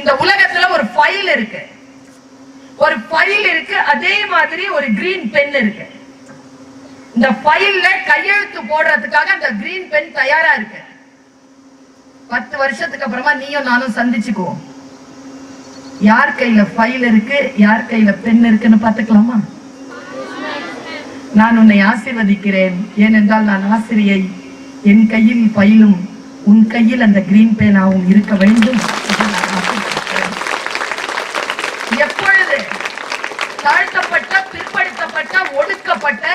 இந்த உலகத்துல ஒரு ஃபைல் இருக்கு. ஒரு ஃபைல் இருக்கு அதே மாதிரி ஒரு கிரீன் பென் இருக்கு. இந்த ஃபைல்ல கையெழுத்து போடுறதுக்காக அந்த கிரீன் பென் தயாரா இருக்கு. பத்து வருஷத்துக்கு அப்புறமா நீயும் நானும் சந்திச்சுக்குவோம். யார் கையில ஃபைல் இருக்கு யார் கையில பென் இருக்குன்னு பாத்துக்கலாமா நான் உன்னை ஆசிர்வதிக்கிறேன். ஏனென்றால் நான் ஆசிரியை. என் கையில் ஃபைலும் உன் கையில் அந்த கிரீன் பேனாவும் இருக்க வேண்டும் என்று நான் ஆசீர்வதிக்கிறேன். எப்பொழுது தாழ்த்தப்பட்ட பிற்படுத்தப்பட்ட ஒடுக்கப்பட்ட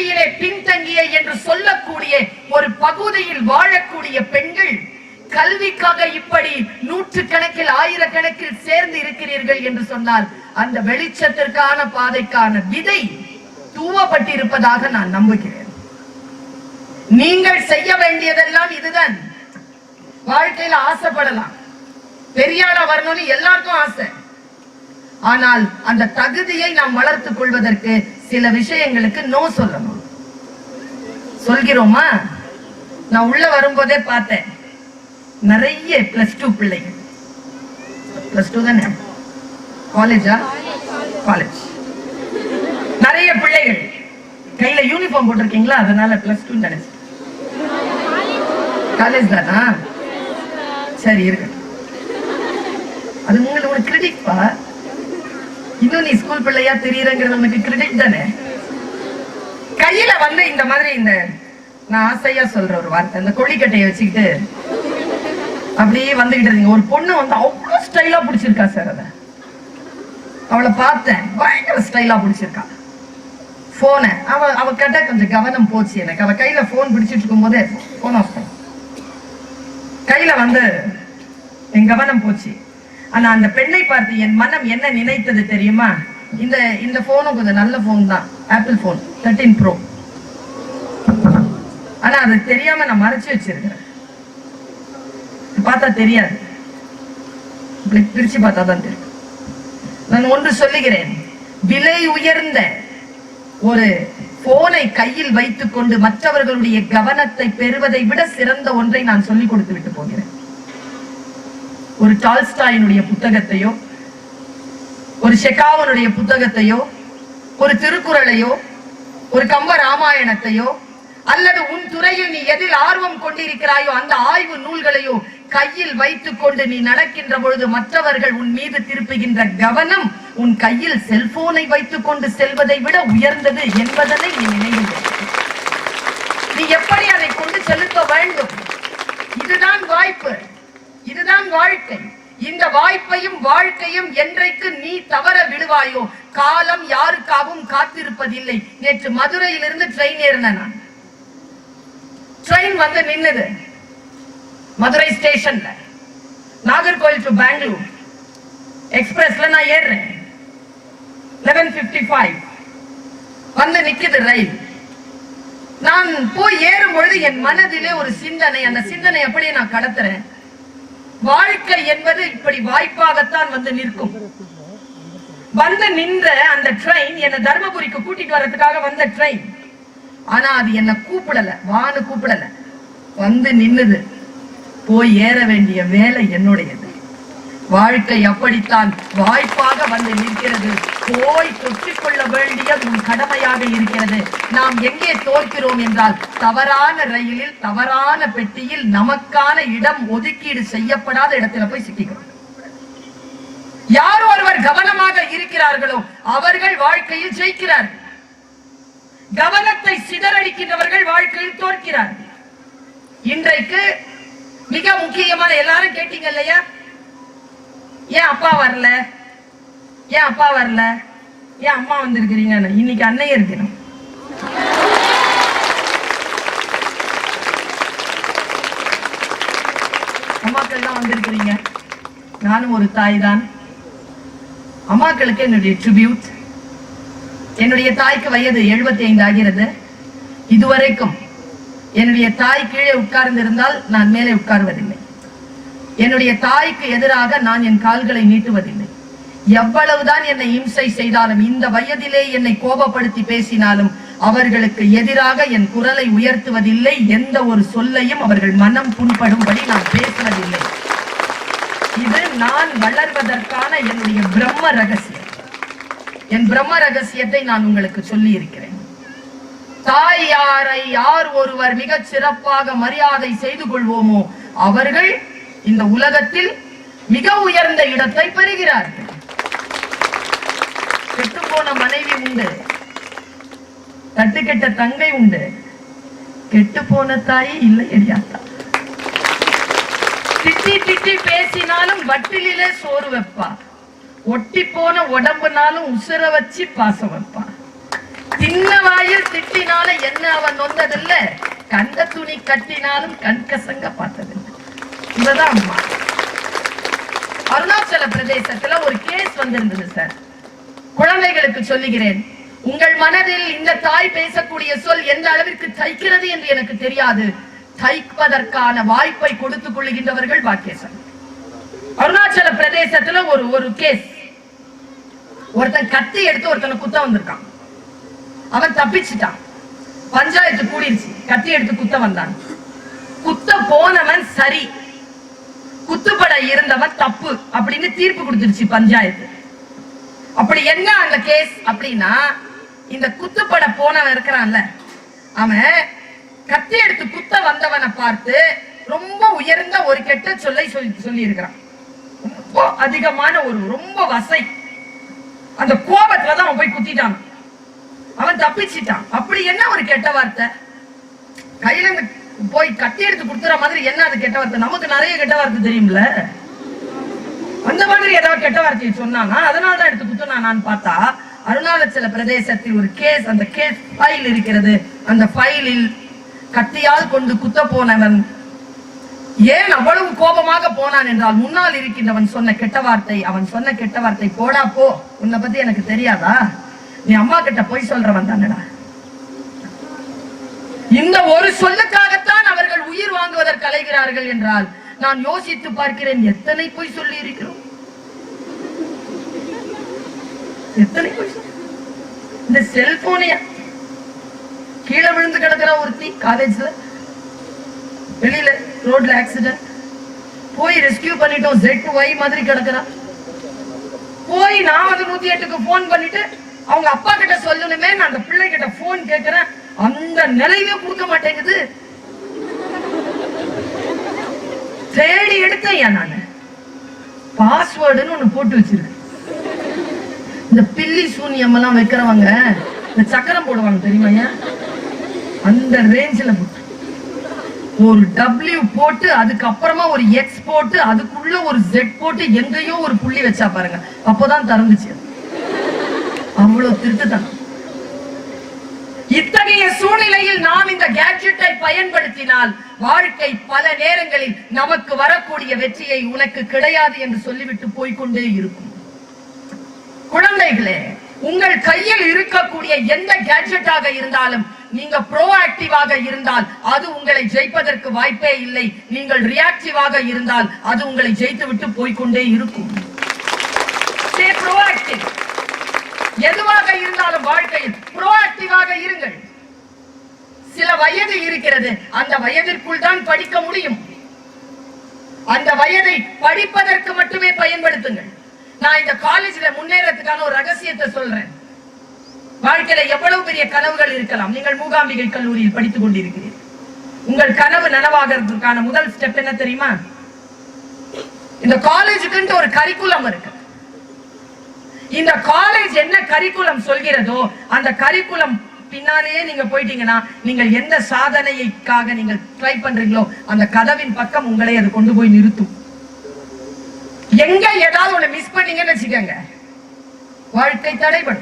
கல்வியிலே பின்தங்கிய என்று சொல்லக்கூடிய ஒரு பகுதியில் வாழக்கூடிய பெண்கள் கல்விக்காக இப்படி நூற்று கணக்கில் ஆயிரக்கணக்கில் சேர்ந்து இருக்கிறீர்கள் என்று சொன்னால் அந்த வெளிச்சத்திற்கான பாதைக்கான விதை தூவப்பட்டிருப்பதாக நான் நம்புகிறேன். நீங்கள் செய்ய வேண்டியதெல்லாம் இதுதான். வாழ்க்கையில ஆசைப்படலாம். பெரியாளா வரணும்னு எல்லாருக்கும் ஆசை. ஆனால் அந்த தகுதியை நாம் வளர்த்துக் கொள்வதற்கு சில விஷயங்களுக்கு நோ சொல்லணும். சொல்கிறோமா? நான் உள்ள வரும்போதே பார்த்தேன். நிறைய பிளஸ் டூ பிள்ளைகள் பிளஸ் டூ தானே? காலேஜா காலேஜ் நிறைய பிள்ளைகள். கையில யூனிஃபார்ம் போட்டிருக்கீங்களா? அதனால பிளஸ் டூ நினைச்சேன் காலேஜ் தானா? சரி இருக்கு. அது உங்களுக்கு ஒரு கிரெடிட் பா? இன்னும் நீ ஸ்கூல் பிள்ளையா தெரியுறங்கிறது உனக்கு கிரெடிட் தானே? கையில வந்து இந்த மாதிரி இந்த நான் ஆசையா சொல்ற ஒரு வார்த்தை இந்த கொள்ளிக்கட்டையை வச்சுக்கிட்டு அப்படியே வந்துகிட்டு இருந்தீங்க. ஒரு பொண்ணு வந்து அவ்வளவு ஸ்டைலா பிடிச்சிருக்கா சார் அத. அவளை பார்த்தேன் பயங்கர ஸ்டைலா பிடிச்சிருக்கா. போனை அவ அவ கிட்ட கொஞ்சம் கவனம் போச்சு எனக்கு. அவ கையில போன் பிடிச்சிட்டு இருக்கும் போதே போன் ஆஃப் பண்ண. கையில வந்து என் கவனம் போச்சு. ஆனா அந்த பெண்ணை பார்த்து என் மனம் என்ன நினைத்தது தெரியுமா? இந்த இந்த ஃபோனும் கொஞ்சம் நல்ல ஃபோன் தான். ஆப்பிள் ஃபோன் தேர்ட்டீன் ப்ரோ ஆனால் அது தெரியாமல் நான் மறைச்சி வச்சிருக்கிறேன் பார்த்தா தெரியாது. இப்படி பிரிச்சு பார்த்தா தான் தெரியும். நான் ஒன்று சொல்லுகிறேன். விலை உயர்ந்த ஒரு போனை கையில் வைத்துக் கொண்டு மற்றவர்களுடைய கவனத்தை பெறுவதை விட சிறந்த ஒன்றை நான் சொல்லிக் கொடுத்து விட்டு போகிறேன். ஒரு டால்ஸ்டாயினுடைய புத்தகத்தையோ ஒரு ஷெகாவனுடைய புத்தகத்தையோ ஒரு திருக்குறளையோ ஒரு கம்ப ராமாயணத்தையோ அல்லது உன் துறையில் நீ எதில் ஆர்வம் கொண்டிருக்கிறாயோ அந்த ஆய்வு நூல்களையோ கையில் வைத்துக் கொண்டு நீ நடக்கின்ற பொழுது மற்றவர்கள் உன் மீது திருப்புகின்ற கவனம் உன் கையில் செல்போனை வைத்துக் கொண்டு செல்வதை விட உயர்ந்தது என்பதனை நீ நினைவில் நீ எப்படி அதை கொண்டு செலுத்த வேண்டும்? இதுதான் வாய்ப்பு. இதுதான் வாழ்க்கை. இந்த வாய்ப்பையும் வாழ்க்கையும் என்றைக்கு நீ தவற விடுவாயோ? காலம் யாருக்காகவும் காத்திருப்பதில்லை. நேற்று மதுரையிலிருந்து ட்ரெயின் ஏறினேன் நான். ட்ரெயின் வந்து நின்னுது. மதுரை ஸ்டேஷன்ல நாகர்கோவில் டு பெங்களூர் எக்ஸ்பிரஸ்ல நான் ஏறுறேன். லெவன் பிப்டி ஃபைவ் வந்து நிக்குது ரயில் நான் போய் ஏறும் பொழுது என் மனதிலே ஒரு சிந்தனை. அந்த சிந்தனை அப்படியே நான் கடத்துறேன். வாழ்க்கை என்பது இப்படி வாய்ப்பாகத்தான் வந்து நிற்கும். வந்து நின்ற அந்த ட்ரெயின் என்ன தர்மபுரிக்கு கூட்டிட்டு வர்றதுக்காக வந்த ட்ரெயின் ஆனா அது என்ன கூப்பிடல வான்னு கூப்பிடல. வந்து நின்னுது. போய் ஏற வேண்டிய வேலை என்னுடையது. வாழ்க்கை அப்படித்தான். வாய்ப்பாக வந்து நிற்கிறது. போய் தொற்றிக்கொள்ள வேண்டியது உன் கடமையாக இருக்கிறது. நாம் எங்கே தோற்கிறோம் என்றால் தவறான ரயிலில் தவறான பெட்டியில் நமக்கான இடம் ஒதுக்கீடு செய்யப்படாத இடத்துல போய் சிக்கிக்கிறோம். யார் ஒருவர் கவனமாக இருக்கிறார்களோ அவர்கள் வாழ்க்கையில் ஜெயிக்கிறார்கள் கவனத்தை சிதறடிக்கின்றவர்கள் வாழ்க்கையில் தோற்கிறார்கள் இன்றைக்கு மிக முக்கியமான எல்லாரும் கேட்டீங்க இல்லையா? ஏன் அப்பா வரல? ஏன் அப்பா வரல? ஏன் அம்மா வந்திருக்கிறீங்க? இன்னைக்கு அன்னையர் தினம் அம்மாக்கள் தான் வந்திருக்கிறீங்க. நானும் ஒரு தாய் தான் அம்மாக்களுக்கு என்னுடைய ட்ரிபியூட் என்னுடைய தாய்க்கு வயது 75 ஐந்து ஆகிறது. இதுவரைக்கும் என்னுடைய தாய் கீழே உட்கார்ந்திருந்தால் நான் மேலே உட்கார்வதில்லை. என்னுடைய தாய்க்கு எதிராக நான் என் கால்களை நீட்டுவதில்லை. எவ்வளவுதான் என்னை இம்சை செய்தாலும் இந்த வயதிலே என்னை கோபப்படுத்தி பேசினாலும் அவர்களுக்கு எதிராக என் குரலை உயர்த்துவதில்லை. எந்த ஒரு சொல்லையும் அவர்கள் மனம் புண்படும்படி நான் பேசுவதில்லை. இது நான் வளர்வதற்கான என்னுடைய பிரம்ம ரகசியம். என் பிரம்ம ரகசியத்தை நான் உங்களுக்கு சொல்லி இருக்கிறேன் தாயாரை யார் ஒருவர் மிகச் சிறப்பாக மரியாதை செய்து கொள்வோமோ அவர்கள் இந்த உலகத்தில் மிக உயர்ந்த இடத்தை பெறுகிறார்கள் கெட்டுப்போன மனைவி உண்டு. தட்டுக்கெட்ட தங்கை உண்டு. கெட்டு போன தாய் இல்லை எடியாத்தா திட்டி திட்டி பேசினாலும் வட்டிலே சோறு வைப்பா. ஒட்டி போன உடம்புனாலும் உசுர வச்சு பாசம் வைப்பா. சின்ன வாயில் திட்டினால என்ன அவன் நொந்ததில்ல கண்ட துணி கட்டினாலும் கண் கசங்க பார்த்ததில்லை. இவதான் அம்மா. அருணாச்சல பிரதேசத்துல ஒரு கேஸ் வந்திருந்தது சார் குழந்தைகளுக்கு சொல்லுகிறேன். உங்கள் மனதில் இந்த தாய் பேசக்கூடிய சொல் எந்த அளவிற்கு தைக்கிறது என்று எனக்கு தெரியாது. தைப்பதற்கான வாய்ப்பை கொடுத்துக் கொள்ளுகின்றவர்கள் பாக்கியசன் அருணாச்சல பிரதேசத்துல ஒரு ஒரு கேஸ் ஒருத்தன் கத்தி எடுத்து ஒருத்தனை குத்த வந்திருக்கான். அவன் தப்பிச்சிட்டான். பஞ்சாயத்து கூடிருச்சு. கத்தி எடுத்து குத்த வந்தான். குத்த போனவன் சரி. குத்துப்பட இருந்தவன் தப்பு அப்படின்னு தீர்ப்பு கொடுத்துருச்சு பஞ்சாயத்து. அப்படி என்ன அந்த கேஸ் அப்படின்னா இந்த குத்துப்பட போனவன் இருக்கிறான்ல அவன் கத்தி எடுத்து குத்த வந்தவனை பார்த்து ரொம்ப உயர்ந்த ஒரு கெட்ட சொல்லை சொல்லி சொல்லி இருக்கிறான் ரொம்ப அதிகமான ஒரு ரொம்ப வசை. அந்த கோபத்துல தான் அவன் போய் குத்திட்டான். அவன் தப்பிச்சிட்டான். அப்படி என்ன ஒரு கெட்ட வார்த்தை? கையில இருந்து போய் கட்டி எடுத்து கொடுத்துற மாதிரி என்ன அது கெட்ட வார்த்தை? நமக்கு நிறைய கெட்ட வார்த்தை தெரியும்ல. அந்த மாதிரி ஏதாவது கெட்ட வார்த்தையை சொன்னானா அதனால தான் எடுத்து குத்துனானான்னு பார்த்தா அருணாச்சல பிரதேசத்தில் ஒரு கேஸ் அந்த கேஸ் ஃபைல் இருக்கிறது. அந்த ஃபைலில் கத்தியால் கொண்டு குத்த போனவன் ஏன் அவ்வளவு கோபமாக போனான் என்றால் முன்னால் இருக்கின்றவன் சொன்ன கெட்ட வார்த்தை அவன் சொன்ன கெட்ட வார்த்தை போடா போ. உன்னை பத்தி எனக்கு தெரியாதா? நீ அம்மா கிட்ட போய் சொல்றவன் தானடா. இந்த ஒரு சொல்லுக்காக உயிர் வாங்குவதற்கு அலைகிறார்கள் என்றால் நான் யோசித்து பார்க்கிறேன் எத்தனை பொய் சொல்லி இருக்கிறோம் எத்தனை இந்த செல்போனையா கீழே விழுந்து கிடக்குற ஒருத்தி காலேஜ்ல வெளியில ரோட்ல ஆக்சிடென்ட் போய் ரெஸ்கியூ பண்ணிட்டோம் ஜெட் ஒய் மாதிரி கிடக்குறா போய் நான் வந்து நூத்தி எட்டுக்கு போன் பண்ணிட்டு அவங்க அப்பா கிட்ட சொல்லணுமே நான் அந்த பிள்ளை கிட்ட போன் கேட்கிறேன். அந்த நிலையுமே கொடுக்க மாட்டேங்குது. தேடி எடுத்தேன் நான். பாஸ்வேர்டுன்னு ஒண்ணு போட்டு வச்சிருக்கேன். இந்த பில்லி சூன்யம் எல்லாம் வைக்கிறவங்க இந்த சக்கரம் போடுவாங்க தெரியுமா அந்த ரேஞ்சில் போட்டு. ஒரு டபிள்யூ போட்டு அதுக்கப்புறமா ஒரு எக்ஸ் போட்டு அதுக்குள்ள ஒரு ஜெட் போட்டு எங்கேயோ ஒரு புள்ளி வச்சா பாருங்க. அப்போதான் திறந்துச்சு. அவ்வளோ அவ்வளவு திருட்டுத்தனம். இத்தகைய சூழ்நிலையில் நாம் இந்த கேட்ஜெட்டை பயன்படுத்தினால் வாழ்க்கை பல நேரங்களில் நமக்கு வரக்கூடிய வெற்றியை உனக்கு கிடையாது என்று சொல்லிவிட்டு போய்க்கொண்டே இருக்கும். குழந்தைகளே உங்கள் கையில் இருக்கக்கூடிய எந்த கேட்ஜெட்டாக இருந்தாலும் நீங்க ப்ரோஆக்டிவாக இருந்தால் அது உங்களை ஜெயிப்பதற்கு வாய்ப்பே இல்லை. நீங்கள் ரியாக்டிவாக இருந்தால் அது உங்களை ஜெயித்து விட்டு போய்கொண்டே இருக்கும் எதுவாக இருந்தாலும் வாழ்க்கையில் ப்ரோஆக்டிவாக இருங்கள். சில வயது இருக்கிறது. அந்த வயதிற்குள் தான் படிக்க முடியும். அந்த வயதை படிப்பதற்கு மட்டுமே பயன்படுத்துங்கள். நான் இந்த காலேஜ்ல முன்னேறதுக்கான ஒரு ரகசியத்தை சொல்றேன். வாழ்க்கையில எவ்வளவு பெரிய கனவுகள் இருக்கலாம். நீங்கள் மூகாம்பிகை கல்லூரியில் படித்துக் கொண்டிருக்கிறீர்கள். உங்கள் கனவு நனவாகிறதுக்கான முதல் ஸ்டெப் என்ன தெரியுமா? இந்த காலேஜுக்குன்ட்டு ஒரு கரிக்குலம் இருக்கு. இந்த காலேஜ் என்ன கரிக்குலம் சொல்கிறதோ அந்த கரிக்குலம் பின்னாலேயே நீங்க போயிட்டீங்கன்னா நீங்கள் எந்த சாதனைக்காக நீங்கள் ட்ரை பண்றீங்களோ அந்த கதவின் பக்கம் உங்களை அது கொண்டு போய் நிறுத்தும். எங்க ஏதாவது ஒண்ணு மிஸ் பண்ணீங்கன்னு வச்சுக்கோங்க. வாழ்க்கை தடைபடும்.